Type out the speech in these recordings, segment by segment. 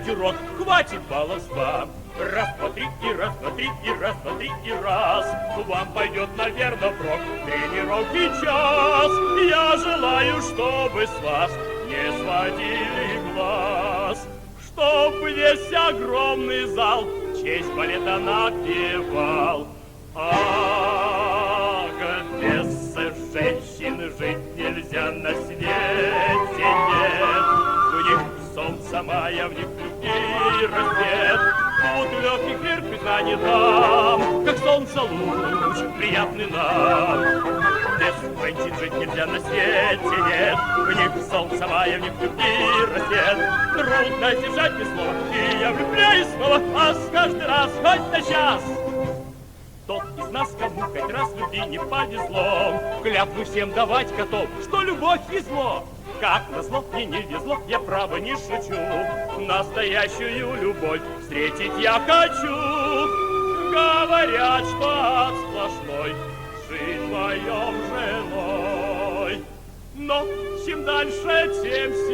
начать урок, хватит баловства. Раз, два, три, и раз, два, три, и раз, два, три, и раз. Вам пойдет, наверное, прок тренировки час. Я желаю, чтобы с вас не сводили глаз. Чтоб весь огромный зал честь балета напевал. Ах, без женщин жить нельзя на свете нет. В них солнце мая, в них любви рассвет. Тут легких мир не дам, как солнце луч, приятный нам. Без женщин жить нельзя на свете нет. В них солнце мая, в них любви рассвет. Трудно держать ни слова, и я влюбляюсь снова, а с каждый раз хоть на час. Тот из нас, кому хоть раз в любви не повезло, Клятву всем давать готов, что любовь и зло. Как назло, мне не везло, я право не шучу. Настоящую любовь встретить я хочу. Говорят, что от сплошной жить вдвоем женой. Но чем дальше, тем сильней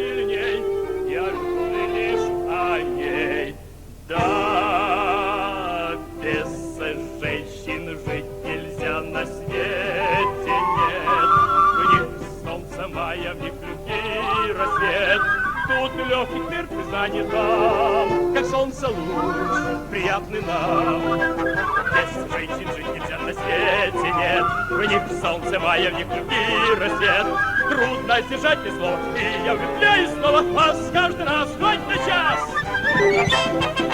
дам, как солнце луч, приятный нам. Без женщин жить нельзя на свете нет. В них солнце мая, в них любви рассвет. Трудно сдержать ни слова, и я влюбляюсь снова, а с каждый раз хоть на час.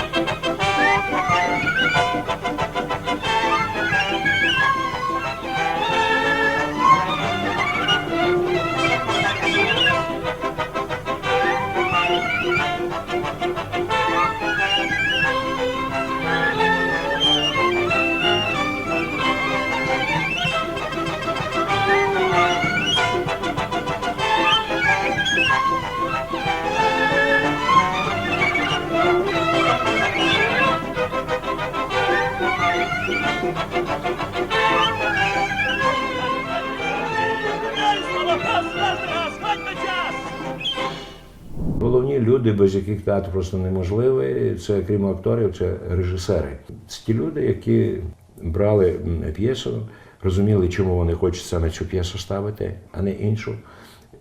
Без яких театр просто неможливий, це крім акторів, це режисери. Це ті люди, які брали п'єсу, розуміли, чому вони хочуть саме цю п'єсу ставити, а не іншу,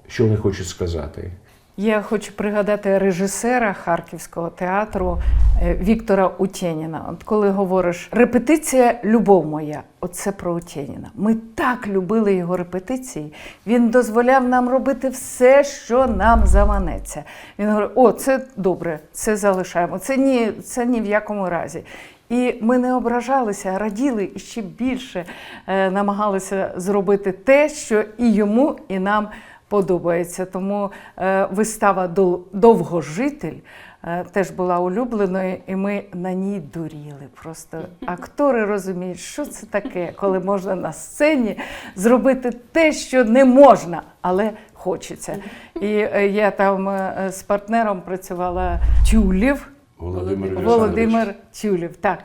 що вони хочуть сказати. Я хочу пригадати режисера Харківського театру е, Віктора Утєніна. От коли говориш репетиція любов моя, оце про Утєніна. Ми так любили його репетиції. Він дозволяв нам робити все, що нам заманеться. Він говорив: о, це добре, це залишаємо. Це ні, це ні в якому разі. І ми не ображалися, раділи і ще більше е, намагалися зробити те, що і йому, і нам подобається. Тому е, вистава «Дол- Довгожитель е, теж була улюбленою, і ми на ній дуріли. Просто актори розуміють, що це таке, коли можна на сцені зробити те, що не можна, але хочеться. І е, я там з партнером працювала Тюлів. Володимир Володимир Тюлів. Так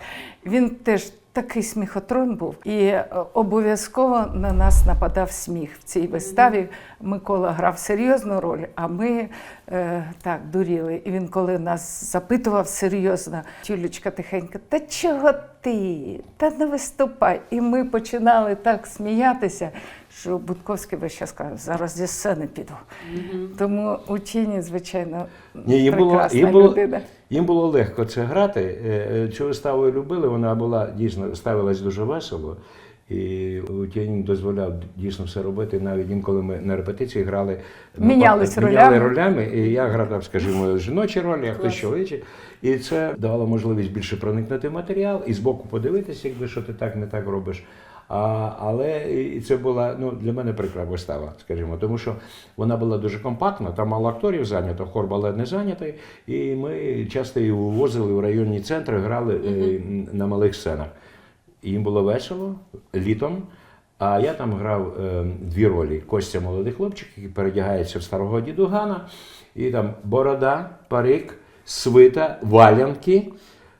він теж такий сміхотрон був, і е, обов'язково на нас нападав сміх в цій виставі. Микола грав серйозну роль, а ми е, так дуріли. І він, коли нас запитував серйозно, Тюлечка тихенько, та чого ти? Та не виступай. І ми починали так сміятися, що Будковський весь час сказав, зараз зі сцени піду. Тому у тіні, звичайно, Ні, їм було, прекрасна їм, було, людина. їм було легко це грати. Е, е, Цю виставу любили, вона була дійсно ставилась дуже весело. І Тєнін дозволяв дійсно все робити. Навіть інколи ми на репетиції грали ну, Мінялись міняли ролями. ролями. І я грав, там, скажімо, жіночі ролі, а хтось чоловічі. І це давало можливість більше проникнути в матеріал і збоку подивитися, якби що ти так не так робиш. А, але і це була ну, для мене прикра вистава, скажімо, тому що вона була дуже компактна, там мало акторів зайнято, хор балет не зайнятий, і ми часто її вивозили в районні центри, грали е, на малих сценах. Їм було весело літом. А я там грав е, дві ролі: Костя молодий хлопчик, який передягається в старого дідугана, і там борода, парик, свита, валянки,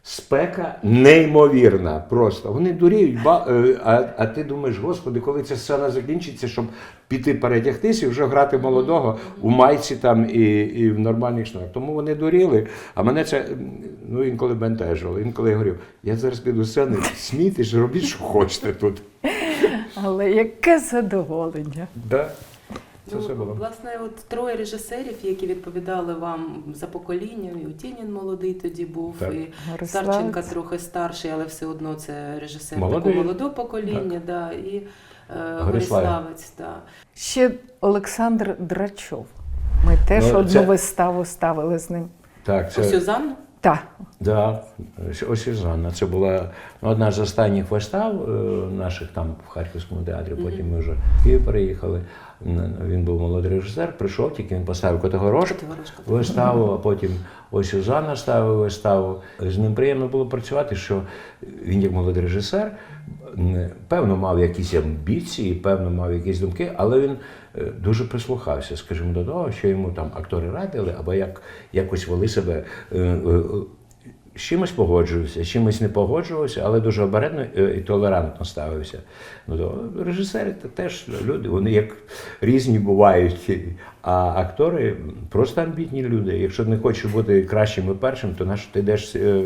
Спека неймовірна, просто. Вони дуріють, ба- е, а, а ти думаєш, господи, коли ця сцена закінчиться, щоб піти передягтися і вже грати молодого у майці там і, і в нормальних штанах. Тому вони дуріли, а мене це ну, інколи бентежило. Інколи я говорив, я зараз піду з сцени, смійтесь, робіть, що хочете тут. Але яке задоволення. Да. Це Ну, все було. Власне, от троє режисерів, які відповідали вам за покоління. І Утєнін молодий тоді був, Так. і Гориславець. Старченка трохи старший, але все одно це режисер Молодий. такого молодого покоління, да, і е, Гориславець. Да. Ще Олександр Драчов. Ми теж Ну, одну це- виставу ставили з ним. Так, це... Сюзанна? Так. Да, ось- ось і Це була ну, одна з останніх вистав е, наших там в Харківському театрі. Потім ми вже в Київ переїхали. Він був молодий режисер, прийшов, тільки він поставив Котигорошку виставу, а потім ось Сюзанна ставив виставу. З ним приємно було працювати, що він як молодий режисер, певно, мав якісь амбіції, певно, мав якісь думки, але він е, дуже прислухався, скажімо, до того, що йому там актори радили, або як якось вели себе. З чимось погоджувався, з чимось не погоджувався, але дуже обережно е, і толерантно ставився. Ну, то режисери це теж люди, вони як різні бувають. А актори просто амбітні люди. Якщо не хочеш бути кращим і першим, то на що ти йдеш е,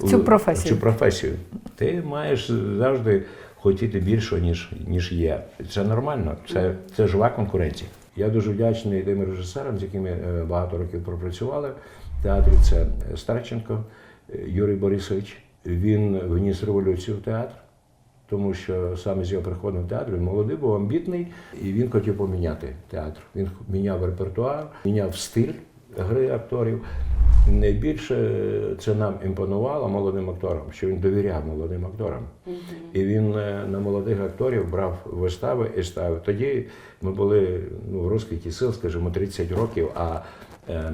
В цю професію. в цю професію? Ти маєш завжди хотіти більше, ніж, ніж є. Це нормально, це, це жива конкуренція. Я дуже вдячний тим режисерам, з якими е, багато років пропрацювали театрі. Це Старченко е, Юрій Борисович. Він вніс революцію в театр, тому що саме з його приходом в театр він молодий, був амбітний, і він хотів поміняти театр. Він міняв репертуар, міняв стиль гри акторів. Найбільше це нам імпонувало молодим акторам, що він довіряв молодим акторам. І він е, на молодих акторів брав вистави і ставив. Тоді ми були ну, в розквіті сил, скажімо, 30 років, а е, е,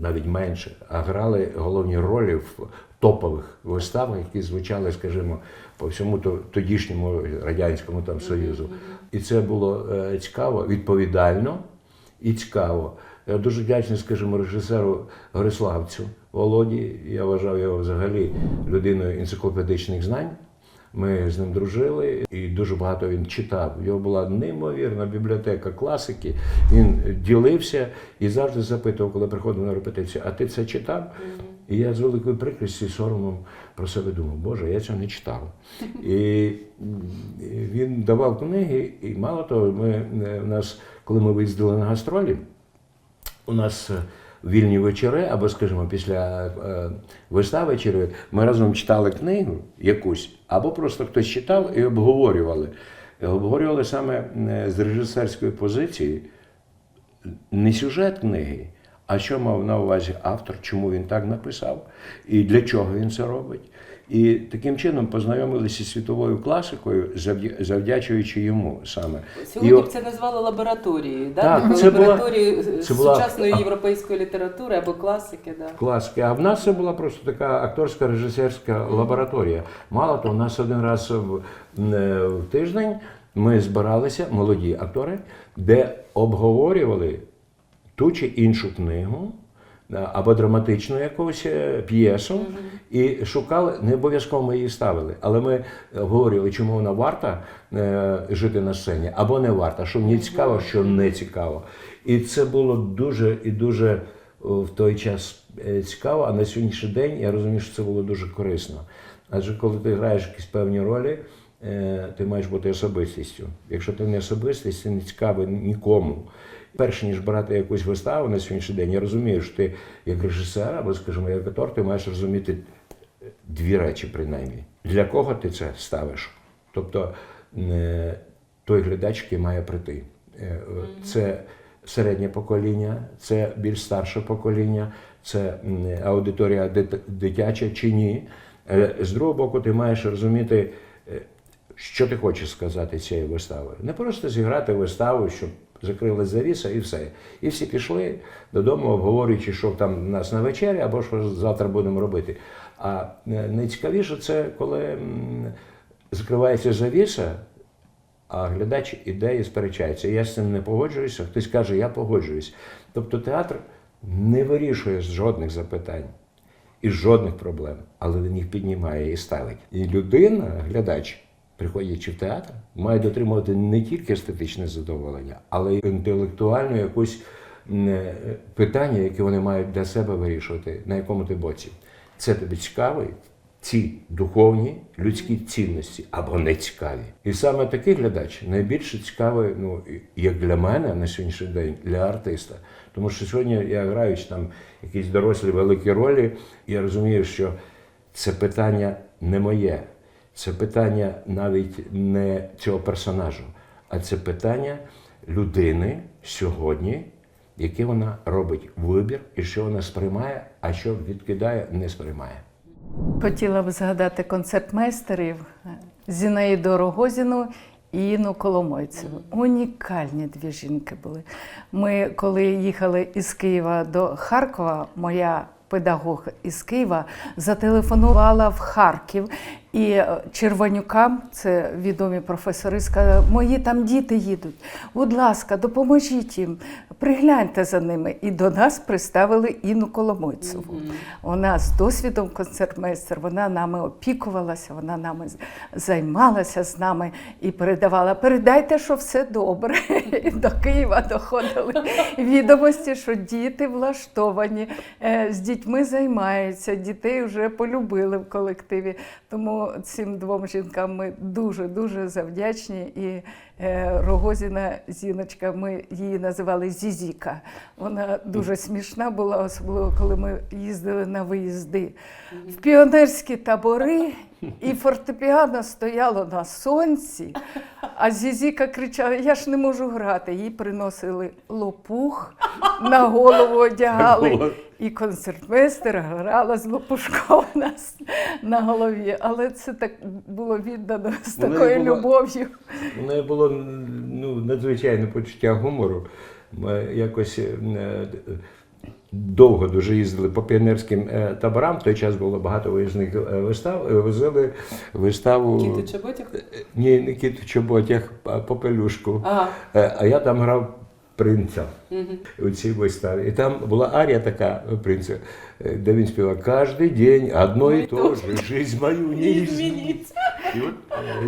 навіть менше, а грали головні ролі в топових виставах, які звучали, скажімо, по всьому тодішньому радянському там союзу. І це було е, цікаво, відповідально і цікаво. Я дуже вдячний, скажімо, режисеру Гориславцю Володі. Я вважав його взагалі людиною енциклопедичних знань. Ми з ним дружили, і дуже багато він читав. У нього була неймовірна бібліотека класики. Він ділився і завжди запитував, коли приходив на репетицію, а ти це читав? І я з великою прикрістю і соромом про себе думав, Боже, я цього не читав. І він давав книги, і мало того, ми е, у нас, коли ми виїздили на гастролі, у нас е, вільні вечори, або, скажімо, після е, вистави вечори, ми разом читали книгу якусь, або просто хтось читав і обговорювали. Обговорювали саме е, з режисерської позиції не сюжет книги, а що мав на увазі автор, чому він так написав, і для чого він це робить. І таким чином познайомилися з світовою класикою, завдя- завдячуючи йому саме. Сьогодні І б це назвали лабораторією, да? Так, це була- лабораторією це була- сучасної європейської літератури або класики. Да. класики. А в нас це була просто така акторська режисерська лабораторія. Мало того, у нас один раз в, е, в тиждень ми збиралися, молоді актори, де обговорювали ту чи іншу книгу. Е, Або драматичну якусь е, п'єсу, і шукали, не обов'язково ми її ставили, але ми говорили, чому вона варта е, жити на сцені, або не варта, що мені цікаво, що не цікаво. І це було дуже і дуже в той час е, цікаво, а на сьогоднішній день я розумію, що це було дуже корисно. Адже коли ти граєш якісь певні ролі, е, ти маєш бути особистістю. Якщо ти не особистість, ти не цікавий нікому. Перш ніж брати якусь виставу на сьогоднішній день, я розумію, що ти як режисер або, скажімо, як актор, ти маєш розуміти дві речі, принаймні. Для кого ти це ставиш? Тобто е, той глядач, який має прийти. Е, Це середнє покоління, це більш старше покоління, це аудиторія дитяча чи ні. Е, З другого боку, ти маєш розуміти, е, що ти хочеш сказати цією виставою. Не просто зіграти виставу, щоб закрили завіса і все. І всі пішли додому, обговорюючи, що там у нас на вечері, або що завтра будемо робити. А е, найцікавіше це коли закривається завіса, а глядач іде і сперечається. Я з цим не погоджуюся, хтось каже, я погоджуюсь. Тобто театр не вирішує жодних запитань. і жодних проблем, але він їх піднімає і ставить. І людина, глядач, приходячи в театр, має дотримувати не тільки естетичне задоволення, але й інтелектуальну якусь е, питання, які вони мають для себе вирішувати, на якому ти боці. Це тобі цікавий, ці духовні людські цінності або не цікаві. І саме такий глядач найбільше цікавий, ну як для мене на сьогоднішній день, для артиста. Тому що сьогодні я граючи там якісь дорослі великі ролі, я розумію, що це питання не моє, це питання навіть не цього персонажу, а це питання людини сьогодні, яке вона робить вибір, і що вона сприймає, а що відкидає, не сприймає. Хотіла б згадати концертмейстерів Зінаїду Рогозіну і Інну Коломойцеву. Унікальні дві жінки були. Ми, коли їхали із Києва до Харкова, моя педагог із Києва зателефонувала в Харків. І е, Червонюкам, це відомі професори, сказали, мої там діти їдуть. Будь ласка, допоможіть їм, пригляньте за ними. І до нас приставили Інну Коломойцеву. Вона з досвідом концертмейстер, вона нами опікувалася, вона нами займалася з нами і передавала. Передайте, що все добре. І до Києва доходили відомості, що діти влаштовані, е, з дітьми займаються, дітей вже полюбили в колективі. Тому цим двом жінкам ми дуже дуже завдячні. І Рогозіна Зіночка, ми її називали Зізіка. Вона дуже смішна була, особливо коли ми їздили на виїзди в піонерські табори, і фортепіано стояло на сонці. А Зізіка кричала: Я ж не можу грати. Їй приносили лопух, на голову одягали. І концертмейстер грала з лопушком нас на голові. Але це так було віддано з такою любов'ю. У неї було ну, надзвичайне почуття гумору. Ми якось е, довго дуже їздили по піонерським е, таборам. В той час було багато виїзних е, вистав. Возили виставу. Кіти чоботях? Ні, не кіт в чоботях, а попелюшку. Ага. А я там грав принца Мгм. у цій виставі. І там була арія така принца, де він співав кожен день одно і то же, жизнь мою не изменить. І от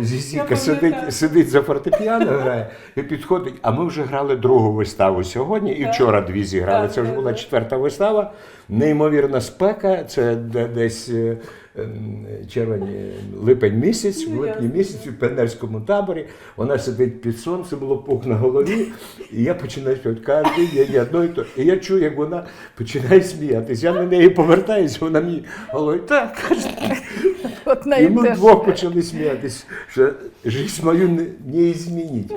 Зізіка сидить, сидить за фортепіано, грає і підходить. А ми вже грали другу виставу сьогодні, і вчора дві зіграли. Це вже була четверта вистава. Неймовірна спека. Це десь е, ем, червень, е, липень місяць, в Ну, липні місяці в піонерському таборі. Вона сидить під сонцем, лопух на голові, і я починаю співати кожен день одно і то. І я чую, як вона починає сміятись. Я на неї повертаюся, вона мені говорить, так, каже. От на І ми вдвох почали сміятись, що життя мою не, не змінить.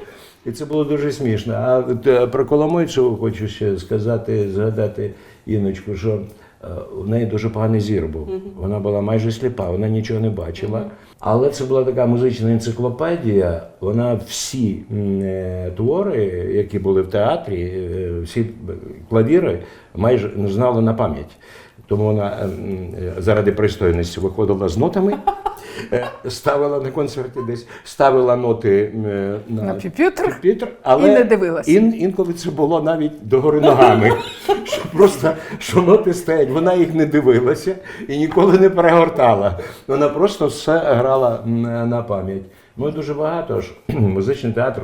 І це було дуже смішно. А от, е, про Коломойцеву хочу ще сказати, згадати Іночку, що е, в неї дуже поганий зір був. Вона була майже сліпа, вона нічого не бачила. Але це була така музична енциклопедія. Вона всі е, твори, які були в театрі, е, всі клавіри майже знала на пам'ять. Тому вона ем, заради пристойності виходила з нотами, е, ставила на концерті десь, ставила ноти е, на, На пюпітр пюпітр, але і не дивилася. ін- інколи це було навіть догори ногами. Що просто що ноти стоять, вона їх не дивилася і ніколи не перегортала. Вона просто все грала на пам'ять. Ну дуже багато ж музичний театр.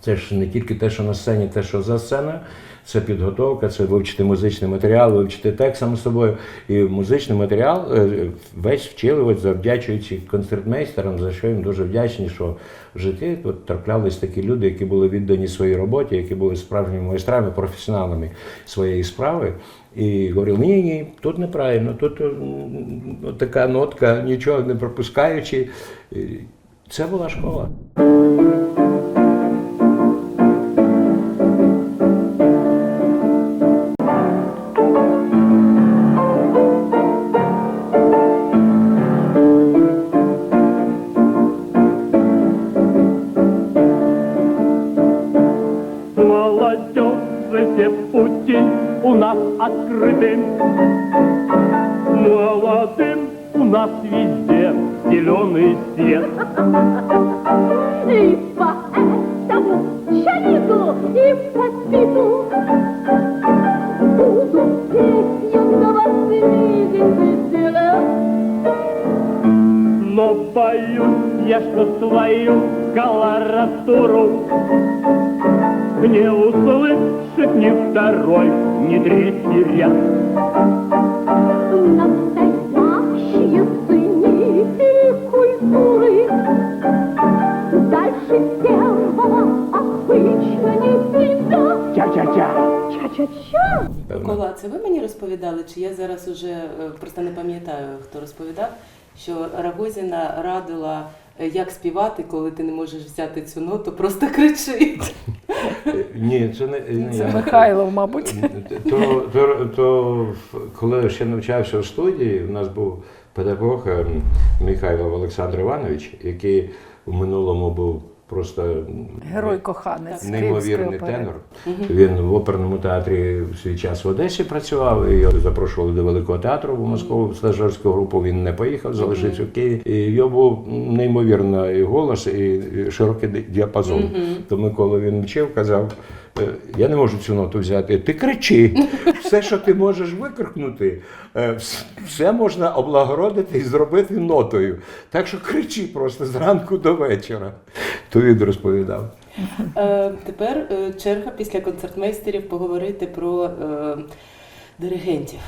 Це ж не тільки те, що на сцені, те, що за сценою, це підготовка, це вивчити музичний матеріал, вивчити текст сам собою. І музичний матеріал е, весь вчили, от завдячуючи концертмейстерам, за що їм дуже вдячні, що в житті от, траплялись такі люди, які були віддані своїй роботі, які були справжніми майстрами, професіоналами своєї справи. І говорили, ні, ні, тут неправильно, тут от така нотка, нічого не пропускаючи. Це була школа. Открыты. Молодым у нас везде зеленый свет. И поэтому чалику и по спиту эту песню видела. Но боюсь я, что свою колоратуру Не услышит ни второй, ни третий ряд. Настоящие ценители культуры Дальше первого обычно нельзя. Ча-ча-ча. Ча-ча-ча. Певно. Микола, це ви мені розповідали, чи я зараз уже е, просто не пам'ятаю, хто розповідав, що Рагозіна радила, е, як співати, коли ти не можеш взяти цю ноту, просто кричи. Ні, це не не Це я. Михайлов, мабуть. То, то, то коли я ще навчався в студії, у нас був педагог ем, Михайлов Олександр Іванович, який в минулому був просто Герой коханець. неймовірний тенор. Він в оперному театрі в свій час в Одесі працював. І його запрошували до Великого театру в Москву в стажерську групу. Він не поїхав, залишився в Києві. І його був неймовірний голос і широкий діапазон. Тому, коли він вчив, казав. «Е, Я не можу цю ноту взяти. Ти кричи. Все, що ти можеш викрикнути, е, все можна облагородити і зробити нотою. Так що кричи просто зранку до вечора. То він розповідав. Е, Тепер черга після концертмейстерів поговорити про диригентів.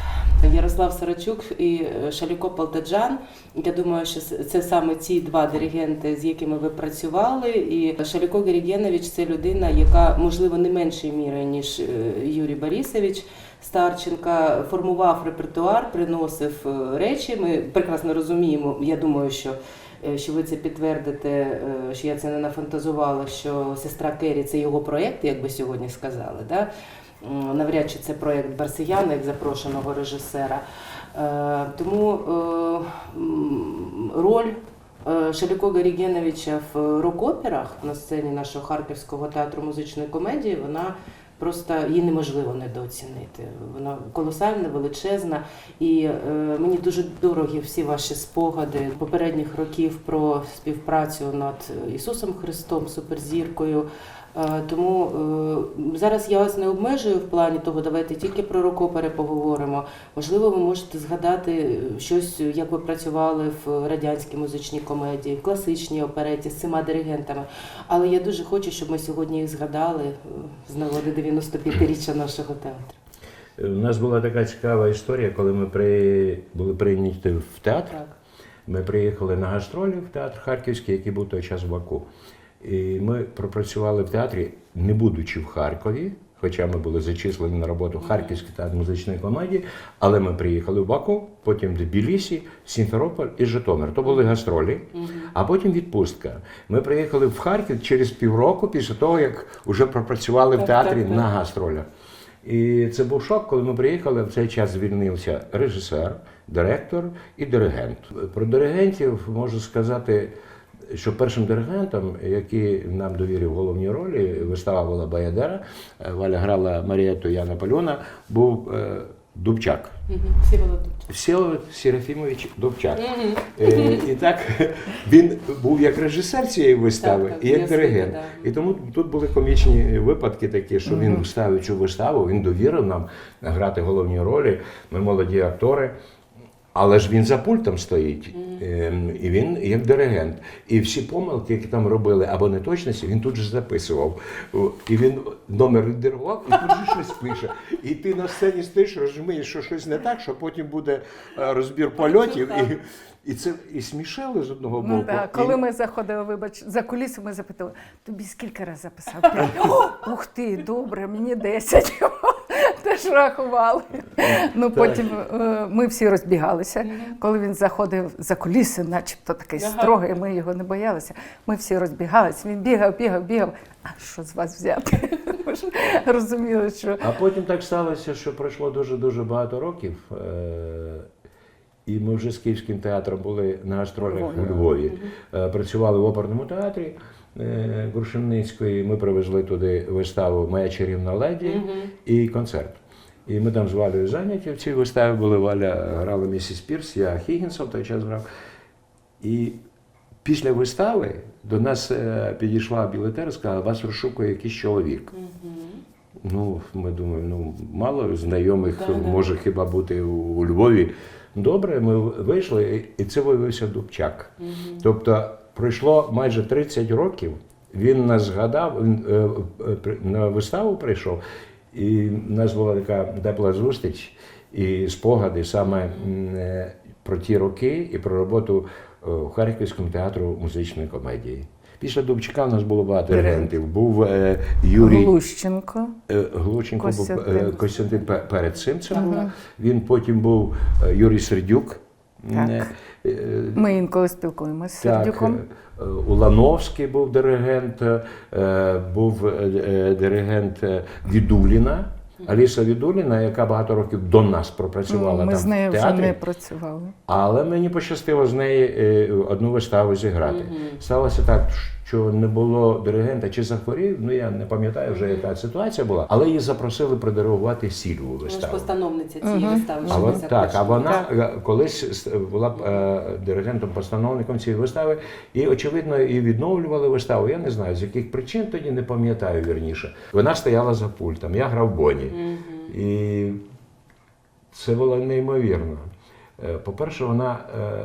Ярослав Сарачук і е, Шаліко Полтаджан. Я думаю, що це саме ці два диригенти, з якими ви працювали. І Шаліко Герігенович це людина, яка можливо не меншої міри, ніж е, Юрій Борисович. Старченка формував репертуар, приносив е, речі. Ми прекрасно розуміємо. Я думаю, що що ви це підтвердите, що я це не нафантазувала, що сестра Керрі це його проєкт, як би сьогодні сказали. Да? М, Навряд чи це проєкт Барсияна, як запрошеного режисера. Е, Тому е, роль е, Шаліко Гарігеновича в рок-операх на сцені нашого Харківського театру музичної комедії, вона просто її неможливо недооцінити. Вона колосальна, величезна. І е, мені дуже дорогі всі ваші спогади попередніх років про співпрацю над Ісусом Христом, суперзіркою. Е, Тому е, зараз я вас не обмежую в плані того, давайте тільки про рок-опери поговоримо. Можливо, ви можете згадати щось, як ви працювали в радянській музичній комедії, в класичній опереті з цими диригентами. Але я дуже хочу, щоб ми сьогодні їх згадали е, з нагоди 95-річчя нашого театру. У нас була така цікава історія, коли ми при... були прийняті в театр. Так. Ми приїхали на гастролі в театр Харківський, який був той час в Баку. І ми пропрацювали в театрі, не будучи в Харкові, хоча ми були зачислені на роботу в Харківський театр музичної комедії, але ми приїхали в Баку, потім в Тбілісі, Сімферополь і Житомир. То були гастролі, а потім відпустка. Ми приїхали в Харків через півроку після того, як вже пропрацювали в театрі на гастролях. І це був шок, коли ми приїхали. В цей час звільнився режисер, директор і диригент. Про диригентів можу сказати, що першим диригентом, який нам довірив головні ролі, вистава була Баядера, е, Валя грала Марієту Яна Пальона, був е, Дубчак. Всеволод Серафімович Дубчак. Е, І так він був як режисер цієї вистави і як диригент. І тому тут були комічні випадки такі, що він вставив цю виставу, він довірив нам грати головні ролі. Ми молоді актори. Але ж він за пультом стоїть, Ем, і він як диригент. І всі помилки, які там робили, або неточності, він тут же записував. І він номер віддирував і тут же щось пише. І ти на сцені стоїш, розумієш, що щось не так, що потім буде е, розбір польотів. І, і це і смішали з одного боку. Ну, да. і- Коли ми заходили, вибач, за кулісу, ми запитали, тобі скільки разів записав? Ух ти, добре, мені 10. Теж рахували. Ну, потім е, ми всі розбігалися. Коли він заходив за куліси, начебто такий строгий, ми його не боялися. Ми всі розбігалися. Він бігав, бігав, бігав. А що з вас взяти? Ми ж розуміли, що А потім так сталося, що пройшло дуже-дуже багато років. І ми вже з Київським театром були на гастролях у Львові. Е, Працювали в оперному театрі е, Грушевницької. Ми привезли туди виставу Моя чарівна леді і концерт. І ми там з Валею зайняті в цій виставі були. Валя грала місіс Пірс, я Хіггінса в той час грав. І після вистави до нас е, підійшла білетер і сказала, вас розшукує якийсь чоловік. Ну, ми думаємо, ну мало знайомих може хіба бути у, у Львові. Добре, ми вийшли, і- це виявився Дубчак. Тобто пройшло майже 30 років. Він нас згадав, він е, е, на виставу прийшов, і в нас була така тепла зустріч і спогади саме е, про ті роки і про роботу в Харківському театру музичної комедії. Після Дубчака у нас було багато диригентів. Був е, Юрій Глущенко. Е, Глученко був Костянтин. е, Костянтин перед цим це була. Він потім був е, Юрій Сердюк. Так. Е, е, Ми інколи спілкуємося з Сердюком. е, Улановський був диригент, е, був е, е, диригент е, Відуліна. Аліса Відуліна, яка багато років до нас пропрацювала Ну, Ми там з нею в вже не працювали. Але мені пощастило з неї е, одну виставу зіграти. Сталося так, що не було диригента чи захворів. Ну я не пам'ятаю вже, яка ситуація була, але її запросили продиригувати сільву Вона виставу. постановниця цієї вистави. А вон, так, а вона е, колись була е, диригентом-постановником цієї вистави, і очевидно і відновлювали виставу. Я не знаю з яких причин тоді не пам'ятаю вірніше. Вона стояла за пультом, я грав Боні. І це було неймовірно. Е, По-перше, вона е,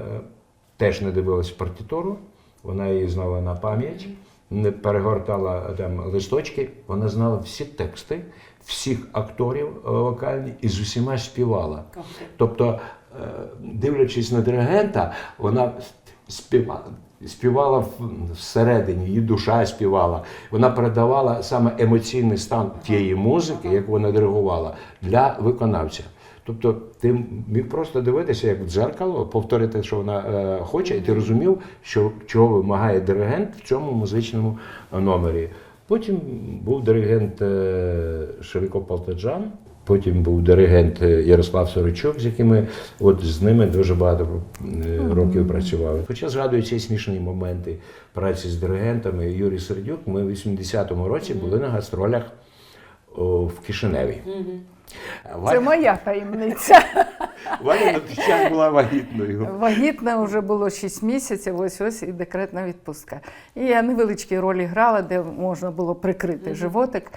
теж не дивилась партитуру, вона її знала на пам'ять, не перегортала там листочки, вона знала всі тексти, всіх акторів е, вокальні і з усіма співала. Тобто, е, дивлячись на диригента, вона співала. Співала всередині, її душа співала. Вона передавала саме емоційний стан тієї музики, яку вона диригувала, для виконавця. Тобто ти міг просто дивитися як в дзеркало, повторити, що вона е, хоче, і ти розумів, що чого вимагає диригент в цьому музичному номері. Потім був диригент е, Шевіко Палтаджан, потім був диригент е, Ярослав Сорочук, з якими от з ними дуже багато е, років працювали. Хоча згадую ці смішні моменти праці з диригентами. Юрій Сердюк, ми в 80-му році були на гастролях о, в Кишиневі. Це моя таємниця. Ваня на той час була вагітною. Вагітна вже було 6 місяців, ось ось і декретна відпустка. І я невеличкі ролі грала, де можна було прикрити животик.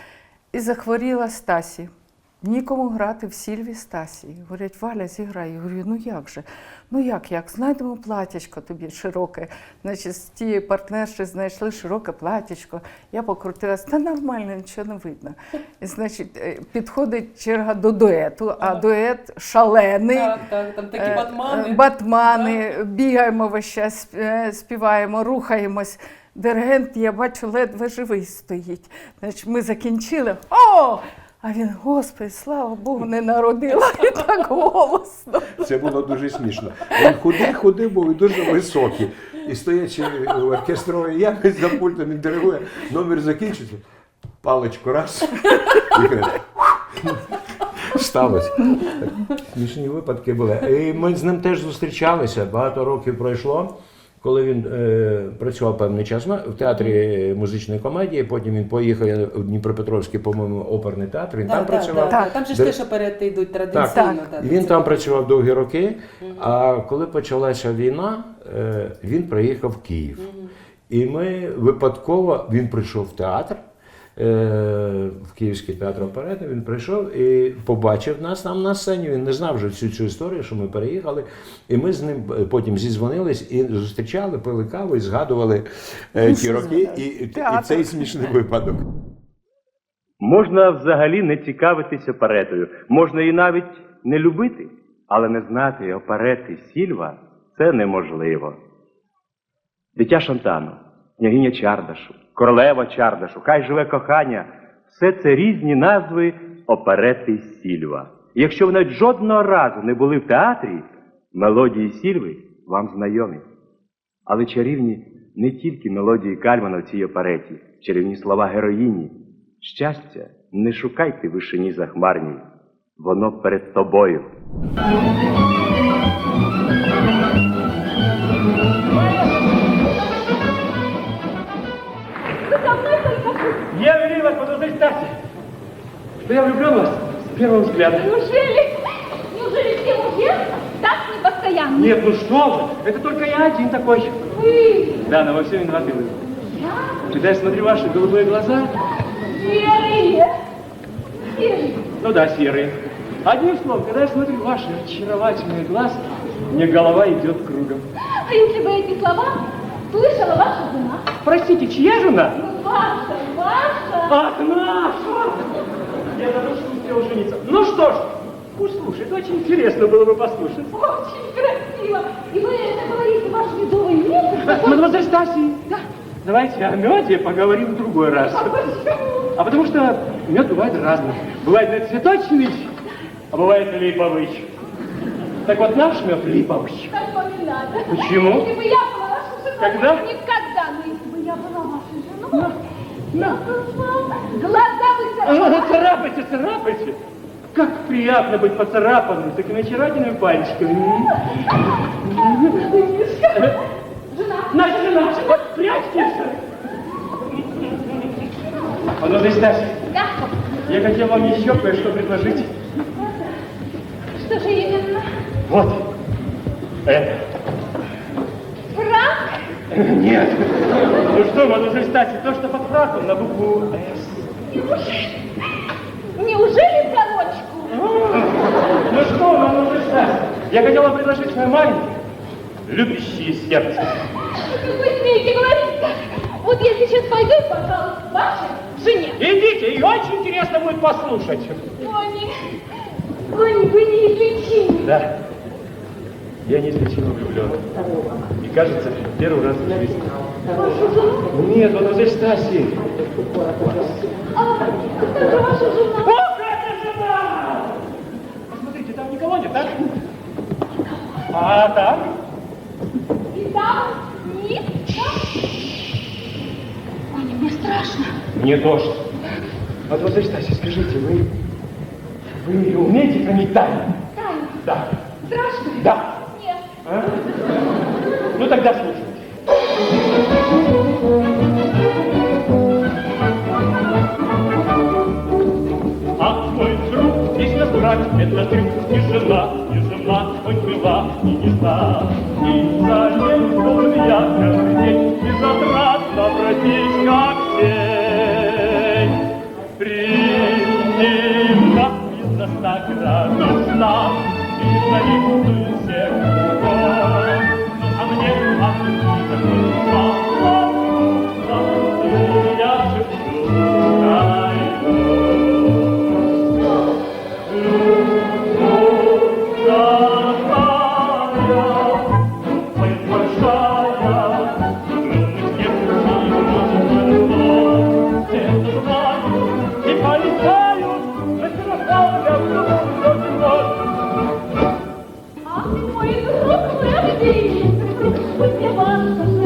І захворіла Стасі. Нікому грати в сільві Стасі. Говорять, Валя, зіграй. Я говорю, ну як же? Ну як, як? Знайдемо платячко тобі широке. Значить, з тієї партнерші знайшли широке платячко. Я покрутилась, та нормально, нічого не видно. І, значить, е, підходить черга до дуету, а дует шалений. Так, так, там такі Е, батмани. е, Батмани, бігаємо весь час, співаємо, рухаємось. Диригент, я бачу, ледве живий стоїть. Значить, ми закінчили. О! А він, Господи, слава Богу, не народила і так голосно. Це було дуже смішно. Він худий, худий був і дуже високий. І стоячи в оркестровій якось за пультом він диригує, номер закінчиться, паличку раз. І каже, Сталося. Смішні випадки були. І ми з ним теж зустрічалися. Багато років пройшло. Коли він е, працював певний час на- в театрі музичної комедії, потім він поїхав у Дніпропетровський, по-моєму, оперний театр. Він Да, там да, працював. да, Так. Там же ж Де- теж оперети йдуть традиційно. Так. і він там працював довгі роки. А коли почалася війна, е, він приїхав в Київ. І ми випадково він прийшов в театр. Е, В Київський театр оперети він прийшов і побачив нас там на сцені. Він не знав вже всю цю історію, що ми переїхали. І ми з ним е, потім зізвонились і зустрічали, пили каву і згадували е, ті роки і, і, і цей смішний випадок. Можна взагалі не цікавитися оперетою, можна і навіть не любити, але не знати оперети Сільва це неможливо. Дитя Шантану, княгиня Чардашу, королева Чардашу, хай живе кохання все це різні назви оперети Сільва. Якщо ви навіть жодного разу не були в театрі, мелодії Сільви вам знайомі. Але чарівні не тільки мелодії Кальмана в цій опереті, чарівні слова героїні. Щастя, не шукайте вишині захмарній, воно перед тобою. Что я влюблен в вас с первого взгляда. Неужели? Неужели все мужья так непостоянны? Нет, ну что вы, это только я один такой. Вы, Да, но во всем виноваты вы. я, Когда я смотрю ваши голубые глаза, серые. Серый. Ну да, серые. Одним словом, когда я смотрю ваши очаровательные глаза, мне голова идет кругом. А если бы эти слова слышала ваша жена? Простите, чья жена? Ну, ваша, ваша. Ах, наша! Я давно что успел жениться. Ну что ж, пусть слушает. Очень интересно было бы послушать. Очень красиво. И вы это говорите, ваш медовый месяц? Мадемуазель Стаси, Да. давайте о меде поговорим в другой раз. А почему? А потому что мед бывает разный. Бывает цветочный, а бывает липовый. Так вот наш мед липовый. Только не надо. Почему? Если бы я была вашей женой. Когда? Никогда. Но если бы я была вашей женой, глаза А, вытирала. Царапайте, царапайте. Как приятно быть поцарапанным такими очаровательными пальчиками. Жена. Наша жена, вот прячьтесь. Мадемуазель Стаси, Да. я хотел вам еще кое-что предложить. Что же именно? Вот. Это. Нет. Ну что, мадемуазель Стаси, то, что под фраком на букву «С». Неужели? Неужели сорочку? Ну что, мадемуазель Стаси, я хотел вам предложить свое маленькое, любящее сердце. Вы смеете говорить так? Вот я сейчас пойду и пожалуйста, вашей жене. Идите, и очень интересно будет послушать. Тони, Тони, вы неизлечимы. Да. Я неизлечимо влюблен. Кажется, первый раз в жизни. Нет, мадемуазель Стаси. А кто же ваша жена? О, какая жена! Посмотрите, там никого нет, так? А так? И там нет? Тони, мне страшно. Мне тоже. Мадемуазель Стаси, скажите, вы... Вы умеете хранить тайну? Тайна. Да. Страшно? Да. Нет. А? Ну тогда слушай. А мой друг весь на это ты и жена, и жена, хоть была и не та. И за ней должен я каждый день, и затратно бродить, как тень. Принесла из-за ста и за них Ой, друг, правди, друг, пусть я вас